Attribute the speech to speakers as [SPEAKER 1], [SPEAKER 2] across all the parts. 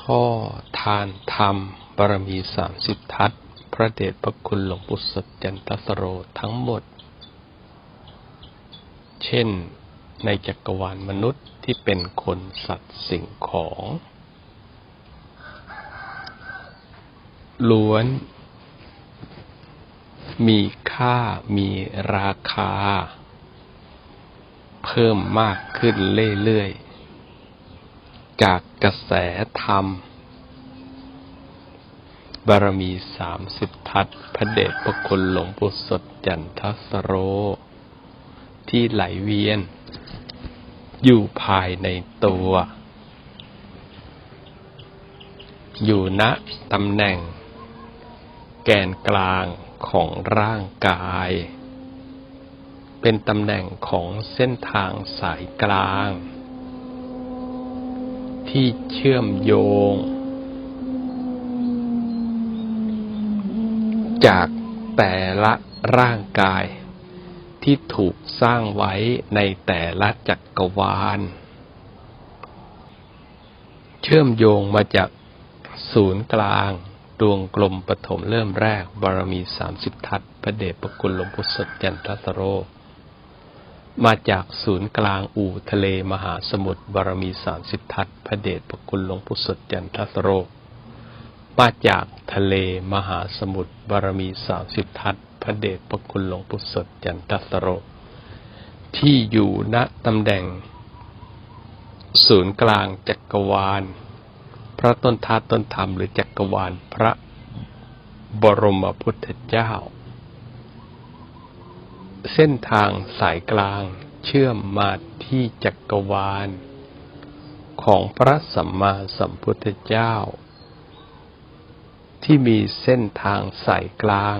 [SPEAKER 1] ท่อทานธรรมบารมีสามสิบทัศพระเดชพระคุณหลวงปู่สดจันทสโรทั้งหมด เช่นในจักรวาลมนุษย์ที่เป็นคนสัตว์สิ่งของ ล้วน มีค่ามีราคา เพิ่มมากขึ้นเรื่อยๆ จากกระแสธรรม บารมีสามสิบทัศพระเดชพระคุณหลวงปู่สดจันทสโร ที่ไหลเวียน อยู่ภายในตัว อยู่ณตำแหน่ง แกนกลางของร่างกาย เป็นตำแหน่งของเส้นทางสายกลาง ที่เชื่อมโยง จากแต่ละร่างกาย ที่ถูกสร้างไว้ในแต่ละจักรวาล เชื่อมโยงมาจากศูนย์กลางดวงกลมปฐมเริ่มแรกบารมีสามสิบทัศพระเดชพระคุณหลวงพุทธสดจันทสโร มาจากศูนย์กลางอู่ทะเลมหาสมุทรบารมีสามสิบทัศพระเดชพระคุณหลวงพุทธสดจันทสโรมาจากทะเลมหาสมุทรบารมีสามสิบทัศพระเดชพระคุณหลวงปู่สดจันทสโรที่อยู่ณตำแหน่ง ศูนย์กลางจักรวาล พระต้นทัตต้นธรรมหรือจักรวาลพระบรมพุทธเจ้า เส้นทางสายกลางเชื่อมมาที่จักรวาล ของพระสัมมาสัมพุทธเจ้า ที่มีเส้นทางสายกลาง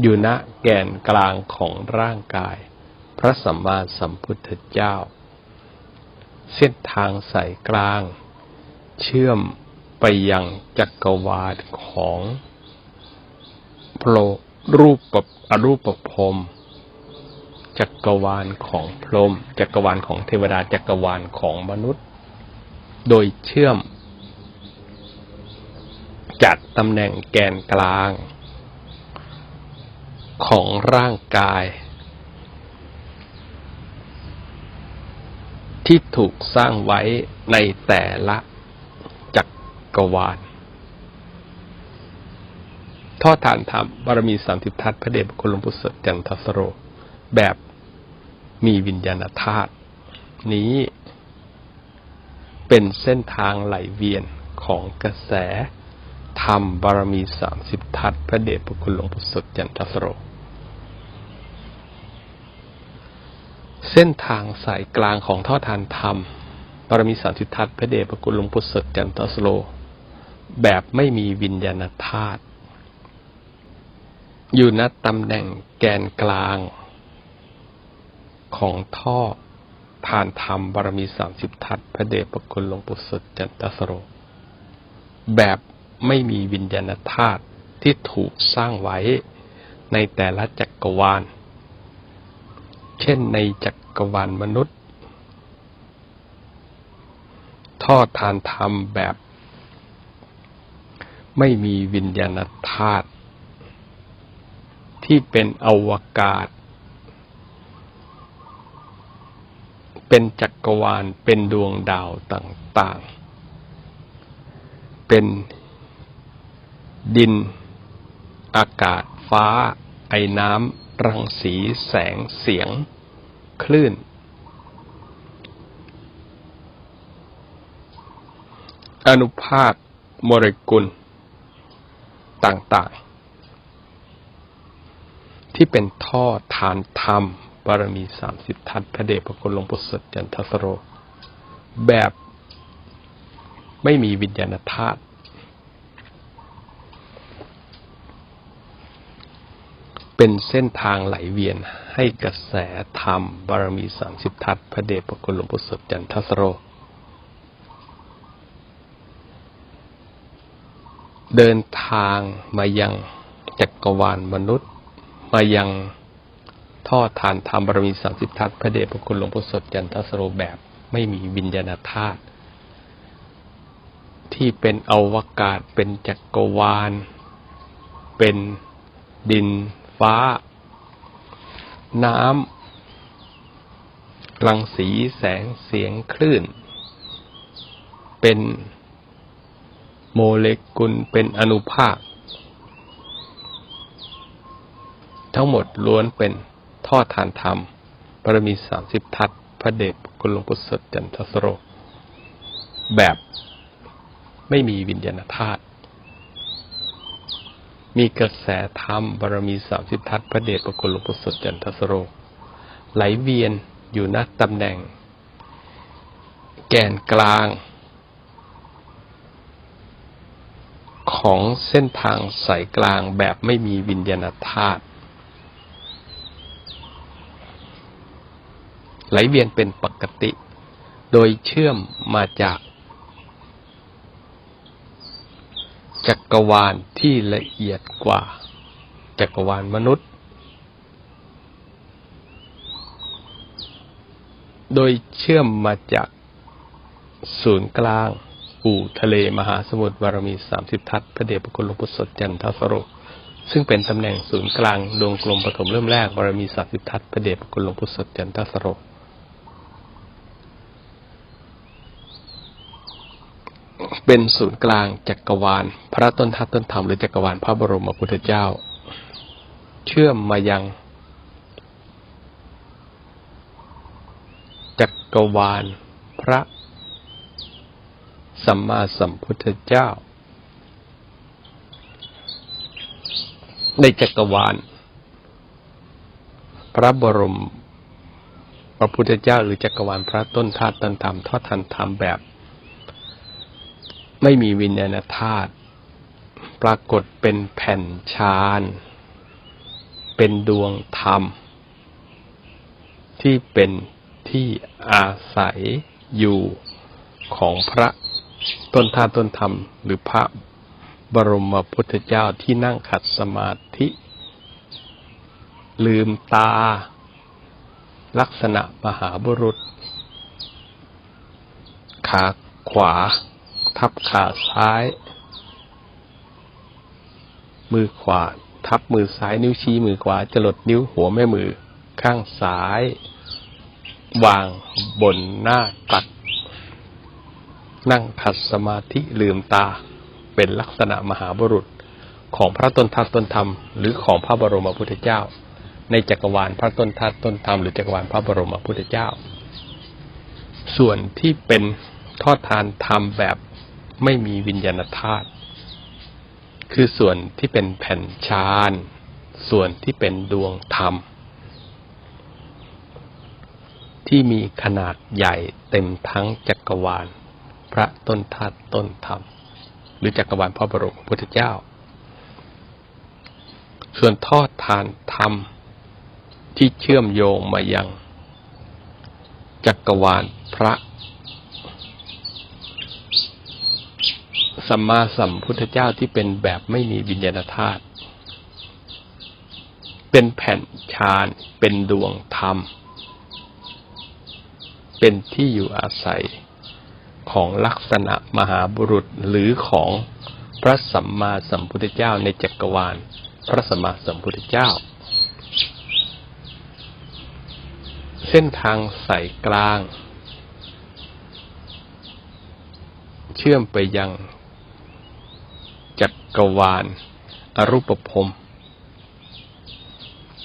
[SPEAKER 1] อยู่ณแกนกลางของร่างกาย พระสัมมาสัมพุทธเจ้า เส้นทางสายกลาง เชื่อมไปยังจักรวาลของโพรรูปปอรูปปภพ จักรวาลของพรหมจักรวาลของเทวดาจักรวาลของมนุษย์ โดยเชื่อม จากตำแหน่งแกนกลาง ของร่างกาย ที่ถูกสร้างไว้ในแต่ละจักรวาลทอดฐานธรรมบารมีสามสิบทัศพระเดชพระคุณหลวงปู่สดจันทสโร แบบ มีวิญญาณธาตุนี้ เป็นเส้นทางไหลเวียนของกระแส ธรรมบารมีสามสิบทัศพระเดชพระคุณหลวงปู่สดจันทสโร เส้นทางสายกลางของท่อทานธรรมบารมีสามสิบทัศพระเดชพระคุณหลวงปู่สดจันทสโร แบบไม่มีวิญญาณธาตุอยู่ณตำแหน่งแกนกลาง ของท่อทานธรรมบารมีสามสิบทัศน์พระเดชพระคุณหลวงปู่สดจันทสโร แบบไม่มีวิญญาณธาตุที่ถูกสร้างไว้ในแต่ละจักรวาล เช่นในจักรวาลมนุษย์ ท่อทานธรรมแบบ ไม่มีวิญญาณธาตุที่เป็นอวกาศ เป็นจักรวาล เป็นดวงดาวต่างๆ เป็นดิน อากาศ ฟ้า ไอ้น้ำ รังสี แสง เสียง คลื่น อนุภาคโมเลกุล ต่างๆ ที่เป็นท่อทานธรรม บารมีสามสิบทัศน์พระเดชพระคุณหลวงปู่สดจันทสโร แบบไม่มีวิญญาณธาตุเป็นเส้นทางไหลเวียนให้กระแสธรรม บารมีสามสิบทัศน์พระเดชพระคุณหลวงปู่สดจันทสโร เดินทางมายังจักรวาลมนุษย์ มายัง ท่อทานธรรมบารมีสามสิบทัศพระเดชพระคุณหลวงปู่สดจันทสโรแบบไม่มีวิญญาณธาตุที่เป็นอวกาศเป็นจักรวาล เป็นดินฟ้า น้ำรังสีแสงเสียงคลื่น เป็นโมเลกุลเป็นอนุภาค ทั้งหมดล้วนเป็น ท่อฐานธรรมบารมีสามสิบทัศพระเดชคุณหลวงปู่สดจันทสโรแบบไม่มีวิญญาณธาตุมีกระแสธรรมบารมีสามสิบทัศพระเดชพระคุณหลวงปู่สดจันทสโร ไหลเวียนอยู่ณตำแหน่ง แกนกลาง ของเส้นทางสายกลางแบบไม่มีวิญญาณธาตุ ไหลเวียนเป็นปกติ โดยเชื่อมมาจาก จักรวาลที่ละเอียดกว่า จักรวาลมนุษย์ โดยเชื่อมมาจากศูนย์กลางอู่ทะเลมหาสมุทรบารมีสามสิบทัศน์พระเดชพระคุณหลวงปู่สดจันทสโรซึ่งเป็นตำแหน่งศูนย์กลางดวงกลมปฐมเริ่มแรกบารมีสามสิบทัศน์พระเดชพระคุณหลวงปู่สดจันทสโร เป็นศูนย์กลางจักรวาล พระต้นทัศน์ต้นธรรมหรือจักรวาลพระบรมพุทธเจ้า เชื่อมมายัง จักรวาลพระ สัมมาสัมพุทธเจ้า ในจักรวาล พระบรมพระพุทธเจ้าหรือจักรวาลพระต้นธาตุต้นธรรมทอดทันธรรมแบบ ไม่มีวิญญาณธาตุปรากฏเป็นแผ่นชานเป็นดวงธรรม ที่เป็นที่อาศัยอยู่ของพระต้นธาตุต้นธรรม หรือพระบรมพุทธเจ้าที่นั่งขัดสมาธิ ลืมตา ลักษณะมหาบุรุษ ขาขวา ทับขาซ้าย มือขวา ทับมือซ้ายนิ้วชี้มือขวาจรดนิ้วหัวแม่มือข้างซ้าย วางบนหน้าตัก นั่งขัดสมาธิลืมตา เป็นลักษณะมหาบุรุษของพระตนทัตตนธรรม หรือของพระบรมพุทธเจ้า ในจักรวาลพระตนทัตตนธรรมหรือจักรวาลพระบรมพุทธเจ้า ส่วนที่เป็นทอดทานธรรมแบบ ไม่มีวิญญาณธาตุคือส่วนที่เป็นแผ่นชานส่วนที่เป็นดวงธรรม ที่มีขนาดใหญ่เต็มทั้งจักรวาล พระต้นทัตต้นธรรม หรือจักรวาลพระบรมพุทธเจ้า ส่วนทอดทานธรรม ที่เชื่อมโยงมายัง จักรวาลพระ สัมมาสัมพุทธเจ้าที่เป็นแบบไม่มีวิญญาณธาตุเป็นแผ่นชานเป็นดวงธรรม เป็นที่อยู่อาศัยของลักษณะมหาบุรุษหรือของพระสัมมาสัมพุทธเจ้าในจักรวาล พระสัมมาสัมพุทธเจ้า เส้นทางสายกลาง เชื่อมไปยัง จักรวาล อรูปภพ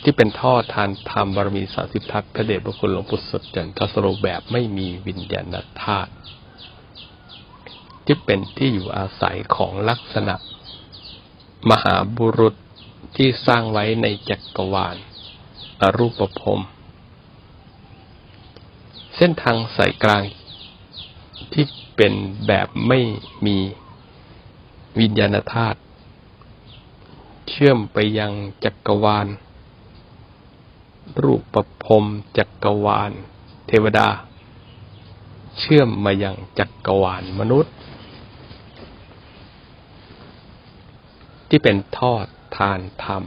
[SPEAKER 1] ที่เป็นท่อทานธรรมบารมีสาสิบทัศพระเดชพระคุณหลวงปู่สดจันทสโรแบบไม่มีวิญญาณธาตุที่เป็นที่อยู่อาศัยของลักษณะ มหาบุรุษที่สร้างไว้ในจักรวาล อรูปภพเส้นทางสายกลางที่เป็นแบบไม่มี วิญญาณธาตุเชื่อมไปยังจักรวาล รูปประพรมจักรวาล เทวดา เชื่อมมายังจักรวาลมนุษย์ ที่เป็นทอดทานธรรม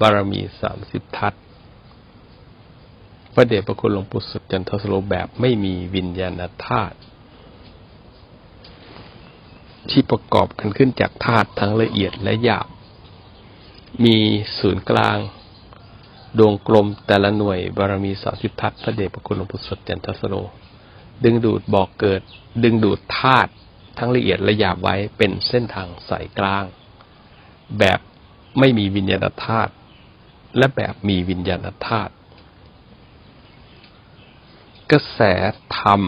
[SPEAKER 1] บารมีสามสิบทัศพระเดชพระคุณหลวงปู่สุดจันทสโลแบบไม่มีวิญญาณธาตุ ที่ประกอบกันขึ้นจากธาตุทั้งละเอียดและหยาบ มีศูนย์กลาง ดวงกลมแต่ละหน่วยบารมีสาสิบทัศพระเดชพระคุณหลวงปู่สดจันทสโร ดึงดูดบอกเกิด ดึงดูดธาตุทั้งละเอียดและหยาบไว้เป็นเส้นทางสายกลาง แบบไม่มีวิญญาณธาตุและแบบมีวิญญาณธาตุกระแสธรรม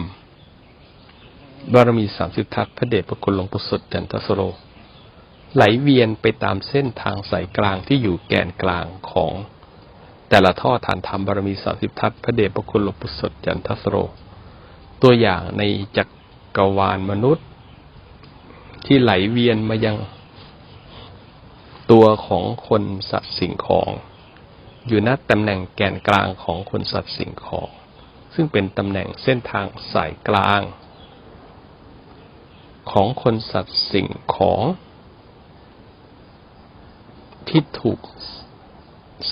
[SPEAKER 1] บารมีสามสิบทัศพระเดชพระคุณหลวงปู่สดจันทสโร ไหลเวียนไปตามเส้นทางสายกลางที่อยู่แกนกลางของแต่ละท่อฐานธรรมบารมีสามสิบทัศพระเดชพระคุณหลวงปู่สดจันทสโร ตัวอย่างในจักกรวาลมนุษย์ ที่ไหลเวียนมายัง ตัวของคนสัตว์สิ่งของ อยู่ณตำแหน่งแกนกลางของคนสัตว์สิ่งของ ซึ่งเป็นตำแหน่งเส้นทางสายกลาง ของคนสัตว์สิ่งของที่ถูก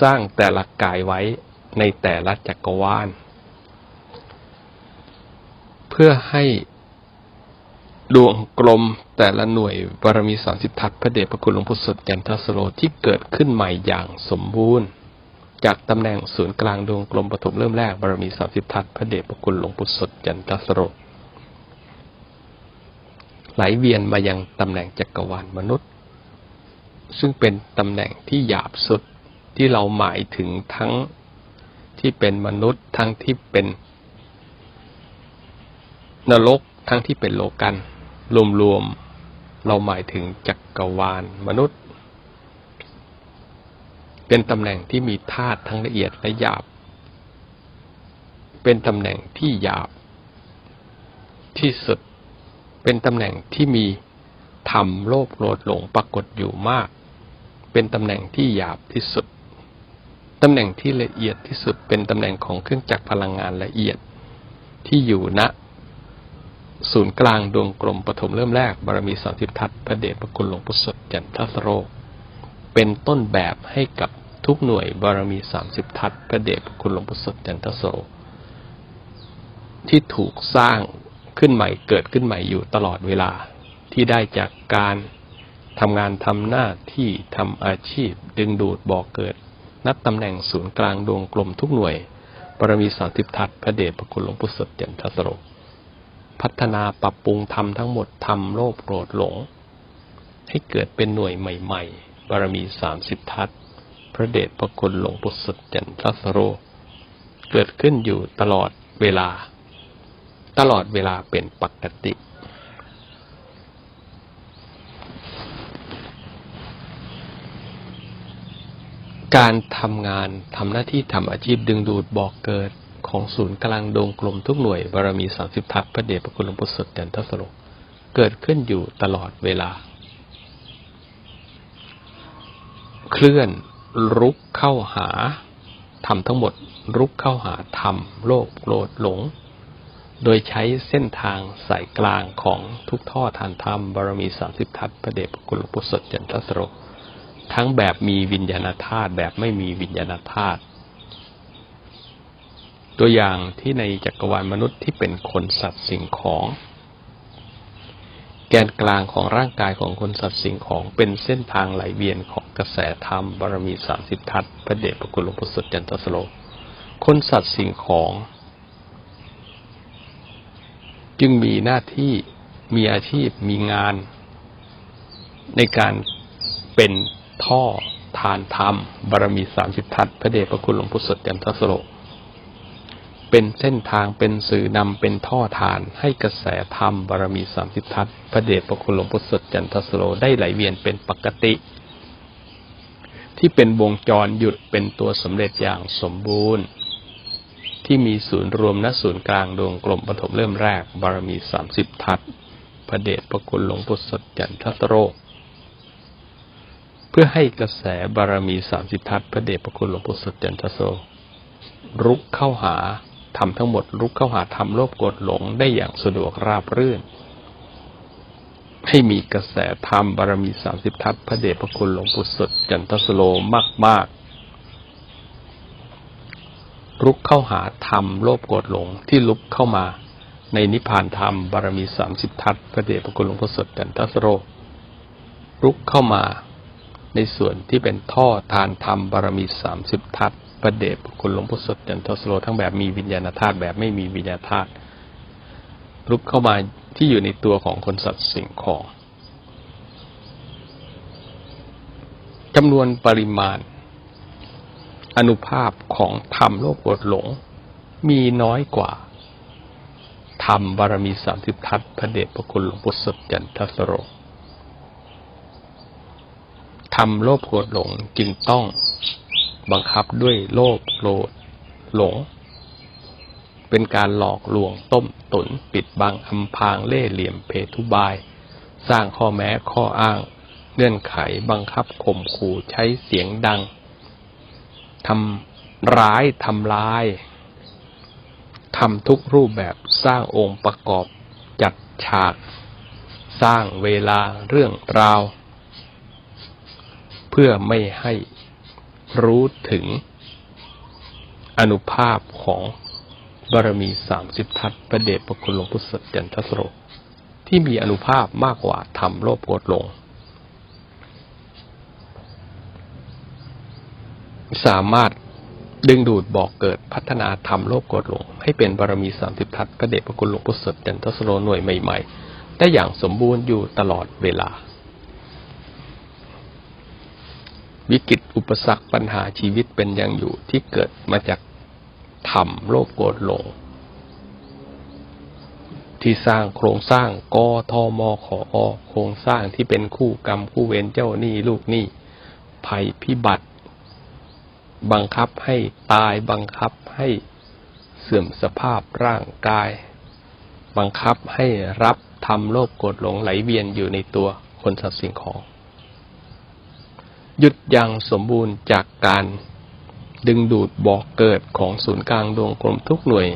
[SPEAKER 1] สร้างแต่ละกายไว้ในแต่ละจักรวาล เพื่อให้ดวงกลมแต่ละหน่วยบารมีสามสิบทัศน์พระเดชพระคุณหลวงพุทธสดจันทสโลที่เกิดขึ้นใหม่อย่างสมบูรณ์ จากตำแหน่งศูนย์กลางดวงกลมปฐมเริ่มแรกบารมีสามสิบทัศน์พระเดชพระคุณหลวงพุทธสดจันทสโล ไหลเวียนมายังตำแหน่งจักรวาลมนุษย์ ซึ่งเป็นตำแหน่งที่หยาบสุดที่เราหมายถึงทั้งที่เป็นมนุษย์ทั้งที่เป็นนรกทั้งที่เป็นโลกัน รวมๆเราหมายถึงจักรวาลมนุษย์ เป็นตำแหน่งที่มีธาตุทั้งละเอียดและหยาบ เป็นตำแหน่งที่หยาบที่สุด เป็นตำแหน่งที่มีธรรมโลภโกรธหลงปรากฏอยู่มาก เป็นตำแหน่งที่หยาบที่สุด ตำแหน่งที่ละเอียดที่สุด เป็นตำแหน่งของเครื่องจักรพลังงานละเอียดที่อยู่ณศูนย์กลางดวงกลมปฐมเริ่มแรกบารมีสามสิบทัศน์พระเดชพระคุณหลวงปู่สดจันทสโรเป็นต้นแบบให้กับทุกหน่วยบารมีสามสิบทัศน์พระเดชพระคุณหลวงปู่สดจันทสโรที่ถูกสร้าง ขึ้นใหม่ เกิดขึ้นใหม่อยู่ตลอดเวลาที่ได้จากการทำงานทำหน้าที่ทำอาชีพ ดึงดูดบ่อกเกิด นับตำแหน่งศูนย์กลางดวงกลมทุกหน่วยบารมีสามสิบทัศน์พระเดชพระคุณหลวงปู่สดจันทสโรพัฒนาปรับปรุงทำทั้งหมดทำโลภโกรธหลง ให้เกิดเป็นหน่วยใหม่ๆบารมีสามสิบทัศพระเดชพระคุณหลวงปู่สดจันทสโร เกิดขึ้นอยู่ตลอดเวลา ตลอดเวลาเป็นปกติ การทำงานทำหน้าที่ทำอาชีพดึงดูดบอกเกิดของศูนย์กลางดวงกลมทุกหน่วยบารมีสามสิบทัศพระเดชพระคุณหลวงปู่สดจันทสโรเกิดขึ้นอยู่ตลอดเวลา เคลื่อนรุกเข้าหาทำทั้งหมด รุกเข้าหาธรรมโลภโกรธหลง โดยใช้เส้นทางสายกลางของทุกท่อทานธรรมบารมีสามสิบทัศพระเดชพระคุณหลวงปู่สดจันทสโรทั้งแบบมีวิญญาณธาตุแบบไม่มีวิญญาณธาตุตัวอย่างที่ในจักรวาลมนุษย์ที่เป็นคนสัตว์สิ่งของ แกนกลางของร่างกายของคนสัตว์สิ่งของเป็นเส้นทางไหลเวียนของกระแสธรรมบารมีสามสิบทัศพระเดชพระคุณหลวงปู่สดจันทสโลคนสัตว์สิ่งของ จึงมีหน้าที่มีอาชีพมีงาน ในการเป็นท่อทานธรรมบารมีสามสิบทัศน์พระเดชพระคุณหลวงปู่สดจันทสโลเป็นเส้นทางเป็นสื่อนำเป็นท่อทานให้กระแสธรรมบารมีสามสิบทัศน์พระเดชพระคุณหลวงปู่สดจันทสโลได้ไหลเวียนเป็นปกติ ที่เป็นวงจรหยุดเป็นตัวสำเร็จอย่างสมบูรณ์ ที่มีศูนย์รวมณศูนย์กลางดวงกลมปฐมเริ่มแรก บารมีสามสิบทัศพระเดชพระคุณหลวงปู่สดจันทสโรเพื่อให้กระแสบารมีสามสิบทัศพระเดชพระคุณหลวงปู่สดจันทโสรุกเข้าหาทำทั้งหมดรุกเข้าหาทำโลภโกรธหลงได้อย่างสะดวกราบรื่น ให้มีกระแสธรรมบารมีสามสิบทัศพระเดชพระคุณหลวงปู่สดจันทสโลมากมากๆ รุกเข้าหาธรรมโลภโกรธหลงที่ลุกเข้ามา ในนิพพานธรรมบารมีสามสิบทัศพระเดชพระคุณหลวงพ่อสดจันทสโรรุกเข้ามาในส่วนที่เป็นท่อทานธรรมบารมีสามสิบทัศพระเดชพระคุณหลวงพ่อสดจันทสโรทั้งแบบมีวิญญาณธาตุแบบไม่มีวิญญาณธาตุรุกเข้ามาที่อยู่ในตัวของคนสัตว์สิ่งของจำนวนปริมาณ อนุภาพของธรรมโลกโกรธหลง มีน้อยกว่า ธรรมบารมีสามสิบทัศพระเดชพระคุณหลวงปู่สดจันทสโรธรรมโลภโกรธหลงจึงต้องบังคับด้วยโลภโกรธหลง เป็นการหลอกลวงต้มตุนปิดบังอำพรางเล่เหลี่ยมเพทุบาย สร้างข้อแม้ข้ออ้างเงื่อนไขบังคับข่มขู่ใช้เสียงดัง ทำร้ายทำลายทำทุกรูปแบบสร้างองค์ประกอบจัดฉาก สร้างเวลาเรื่องราว เพื่อไม่ให้รู้ถึงอนุภาพของบารมีสามสิบทัศประเดชพระคุณหลวงพุทธสจันทสโรที่มีอนุภาพมากกว่าทำโลภโกรธลง สามารถดึงดูดบอกเกิดพัฒนาธรรมโลภโกรธหลง ให้เป็นบารมีสามสิบทัศพระเดชพระคุณหลวงพุทธสจันทสโรหน่วยใหม่ๆ ได้อย่างสมบูรณ์อยู่ตลอดเวลา วิกฤตอุปสรรคปัญหาชีวิตเป็นอย่างอยู่ที่เกิดมาจากธรรมโลภโกรธหลง ที่สร้างโครงสร้างกอทอมอขอโครงสร้างที่เป็นคู่กรรมคู่เวรเจ้าหนี้ลูกหนี้ภัยพิบัติ บังคับให้ตายบังคับให้เสื่อมสภาพร่างกาย บังคับให้รับทำโลภโกรธหลงไหลเวียนอยู่ในตัวคนสัตว์สิ่งของ หยุดยั้งสมบูรณ์จากการดึงดูดบอกเกิดของศูนย์กลางดวงกลมทุกหน่วย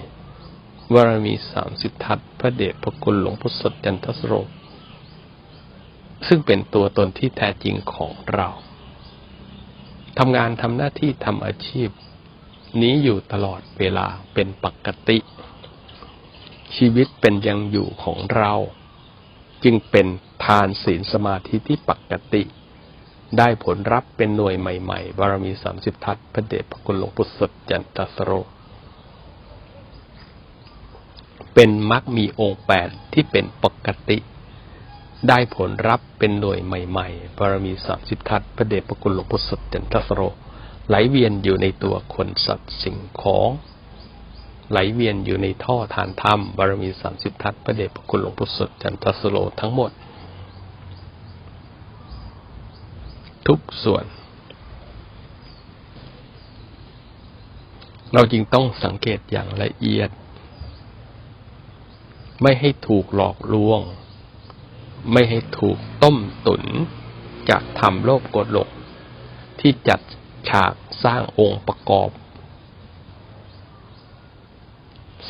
[SPEAKER 1] วารมีสามสิบทัศพระเดชพระคุณหลวงพุทธสดจันทสโรซึ่งเป็นตัวตนที่แท้จริงของเรา ทำงานทำหน้าที่ทำอาชีพ นี้อยู่ตลอดเวลาเป็นปกติ ชีวิตเป็นยังอยู่ของเรา จึงเป็นทานศีลสมาธิที่ปกติ ได้ผลรับเป็นหน่วยใหม่ ๆ บารมีสามสิบทัศพระเดชพระคุณหลวงปู่สดจันตสโร เป็นมรรคมีองค์แปดที่เป็นปกติ ได้ผลรับเป็นหน่วยใหม่ๆบารมีสามสิบทัศพระเดชพระคุณหลวงปู่สดจันตสโร ไหลเวียนอยู่ในตัวคนสัตว์สิ่งของ ไหลเวียนอยู่ในท่อทานธรรมบารมีสามสิบทัศพระเดชพระคุณหลวงปู่สดจันทสโรทั้งหมด ทุกส่วน เราจึงต้องสังเกตอย่างละเอียด ไม่ให้ถูกหลอกลวง ไม่ให้ถูกต้มตุนจากทำโลภกดหลงที่จัดฉากสร้างองค์ประกอบ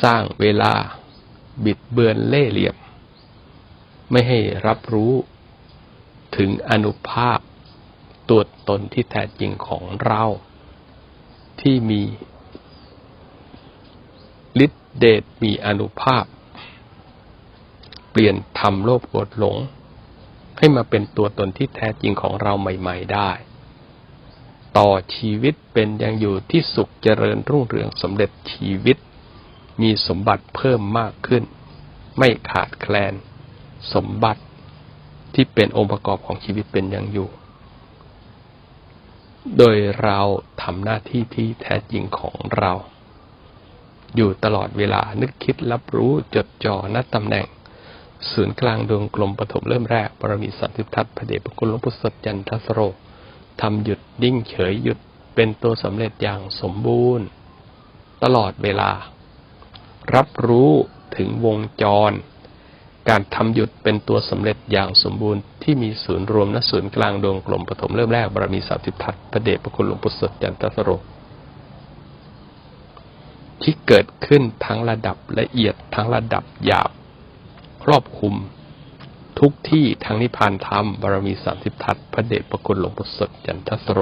[SPEAKER 1] สร้างเวลาบิดเบือนเล่เหลี่ยม ไม่ให้รับรู้ถึงอนุภาพตัวตนที่แท้จริงของเรา ที่มีฤทธิเดชมีอนุภาพ เปลี่ยนทำโลภโกรธหลง ให้มาเป็นตัวตนที่แท้จริงของเราใหม่ ๆ ได้ ต่อชีวิตเป็นยังอยู่ที่สุขเจริญรุ่งเรืองสำเร็จชีวิต มีสมบัติเพิ่มมากขึ้น ไม่ขาดแคลน สมบัติที่เป็นองค์ประกอบของชีวิตเป็นยังอยู่ โดยเราทำหน้าที่ที่แท้จริงของเรา อยู่ตลอดเวลานึกคิดรับรู้จดจ่อนัดตำแหน่ง ศูนย์กลางดวงกลมปฐมเริ่มแรกบรมีสันติทัศน์พระเดชพระคุณหลวงพุทธสดจันทสโรทำหยุดนิ่งเฉยหยุดเป็นตัวสำเร็จอย่างสมบูรณ์ ตลอดเวลา รับรู้ถึงวงจร การทำหยุดเป็นตัวสำเร็จอย่างสมบูรณ์ที่มีศูนย์รวมณศูนย์กลางดวงกลมปฐมเริ่มแรกบารมีสามสิบทัศพระเดชพระคุณหลวงปู่สดจันทสโรที่เกิดขึ้นทั้งระดับละเอียดทั้งระดับหยาบ ครอบคุม ทุกที่ทั้งนิพพานธรรมบารมีสามสิบทัศพระเดชพระคุณหลวงปู่สดจันทสโร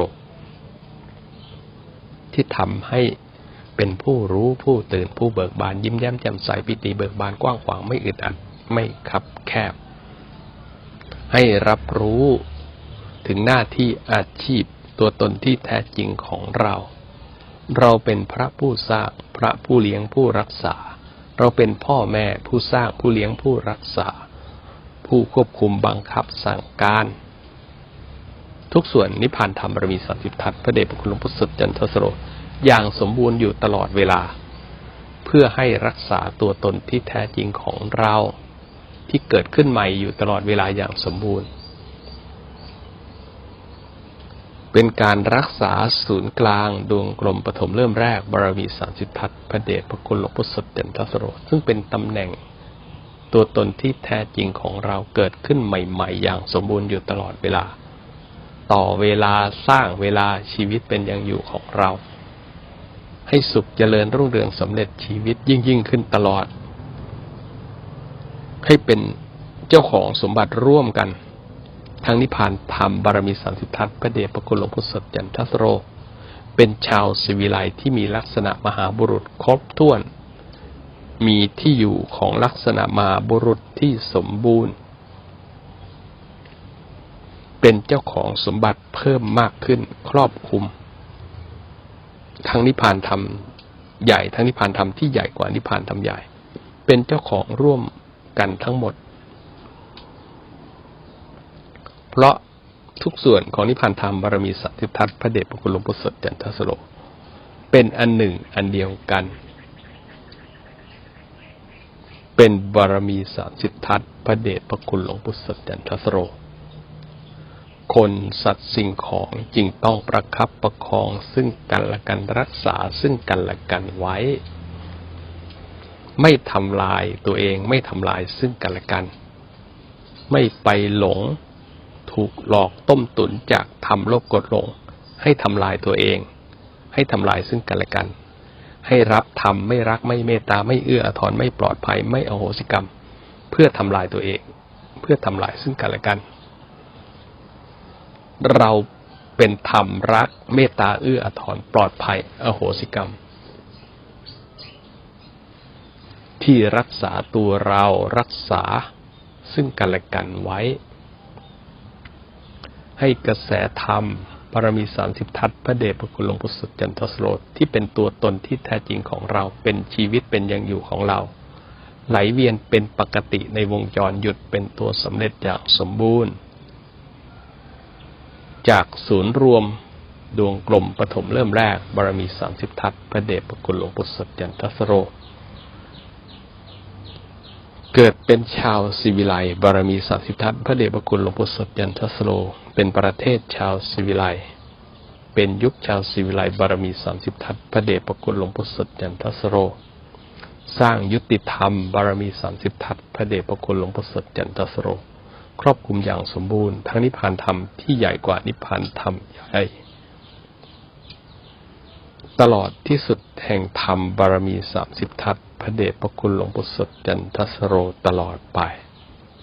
[SPEAKER 1] ที่ทำให้เปเป็นผู้รู้ผู้ตื่นผู้เบิกบานยิ้มแย้มแจ่มใสปิติเบิกบานกว้างขวางไม่อึดอัดไม่คับแคบ ให้รับรู้ถึงหน้าที่อาชีพตัวตนที่แท้จริงของเรา เราเป็นพระผู้สร้างพระผู้เลี้ยงผู้รักษา เราเป็นพ่อแม่ผู้สร้างผู้เลี้ยงผู้รักษา ผู้ควบคุมบังคับสั่งการ ทุกส่วนนิพพานธรรมบารมีสันติทัตพระเดชพระคุณหลวงพุทธสดจันทสโรอย่างสมบูรณ์อยู่ตลอดเวลา เพื่อให้รักษาตัวตนที่แท้จริงของเรา ที่เกิดขึ้นใหม่อยู่ตลอดเวลาอย่างสมบูรณ์ เป็นการรักษาศูนย์กลางดวงกลมปฐมเริ่มแรกบารมีสามสิบทัศพระเดชพระคุณหลวงพุทธสดจันทสโรซึ่งเป็นตำแหน่งตัวตนที่แท้จริงของเราเกิดขึ้นใหม่ ๆ อย่างสมบูรณ์อยู่ตลอดเวลา ต่อเวลาสร้างเวลาชีวิตเป็นอย่างอยู่ของเรา ให้สุขเจริญรุ่งเรืองสำเร็จชีวิตยิ่งยิ่งขึ้นตลอด ให้เป็นเจ้าของสมบัติร่วมกัน ทั้งนิพพานธรรมบารมีสันติทัศพระเดชพระคุณหลวงพุทธสดจันทัสโร เป็นชาวสิวิไลที่มีลักษณะมหาบุรุษครบถ้วน มีที่อยู่ของลักษณะมหาบุรุษที่สมบูรณ์ เป็นเจ้าของสมบัติเพิ่มมากขึ้นครอบคลุม ทั้งนิพพานธรรมใหญ่ทั้งนิพพานธรรมที่ใหญ่กว่านิพพานธรรมใหญ่ เป็นเจ้าของร่วมกันทั้งหมด เพราะทุกส่วนของนิพพานธรรมบารมีสัติทัศน์พระเดชพระคุณหลวงปู่สดจันทสโลเป็นอันหนึ่งอันเดียวกัน เป็นบารมีสามสิททัศน์พระเดชพระคุณหลวงปู่สดจันทสโรคนสัตว์สิ่งของจึงต้องประคับประคองซึ่งกันและกันรักษาซึ่งกันและกันไว้ ไม่ทำลายตัวเองไม่ทำลายซึ่งกันและกัน ไม่ไปหลง ถูกหลอกต้มตุนจากทำโลภกดลง ให้ทำลายตัวเอง ให้ทำลายซึ่งกันและกัน ให้รับทำไม่รักไม่เมตตาไม่เอื้ออาทรไม่ปลอดภัยไม่อโหสิกรรม เพื่อทำลายตัวเอง เพื่อทำลายซึ่งกันและกัน เราเป็นธรรมรักเมตตาเอื้ออาทรปลอดภัยอโหสิกรรม ที่รักษาตัวเรารักษาซึ่งกันและกันไว้ ให้กระแสธรรมบารมีสามสิบทัศพระเดชพระคุณหลวงพุทธสุจันทสโรที่เป็นตัวตนที่แท้จริงของเราเป็นชีวิตเป็นอย่างอยู่ของเรา ไหลเวียนเป็นปกติในวงจรหยุดเป็นตัวสำเร็จอย่างสมบูรณ์ จากศูนย์รวมดวงกลมปฐมเริ่มแรกบารมีสามสิบทัศพระเดชพระคุณหลวงพุทธสุจันทสโร เกิดเป็นชาวสิวิไลบารมีสามสิบทัศน์พระเดชพระคุณหลวงปู่สดยันทสโล เป็นประเทศชาวสิวิไลเป็นยุคชาวสิวิไลบารมีสามสิบทัศน์พระเดชพระคุณหลวงปู่สดยันทสโล สร้างยุติธรรมบารมีสามสิบทัศน์พระเดชพระคุณหลวงปู่สดยันทสโล ครอบคลุมอย่างสมบูรณ์ ทั้งนิพพานธรรมที่ใหญ่กว่านิพพานธรรมใหญ่ ตลอดที่สุดแห่งธรรมบารมีสามสิบทัศพระเดชพระคุณหลวงปู่สดจันทสโรตลอดไป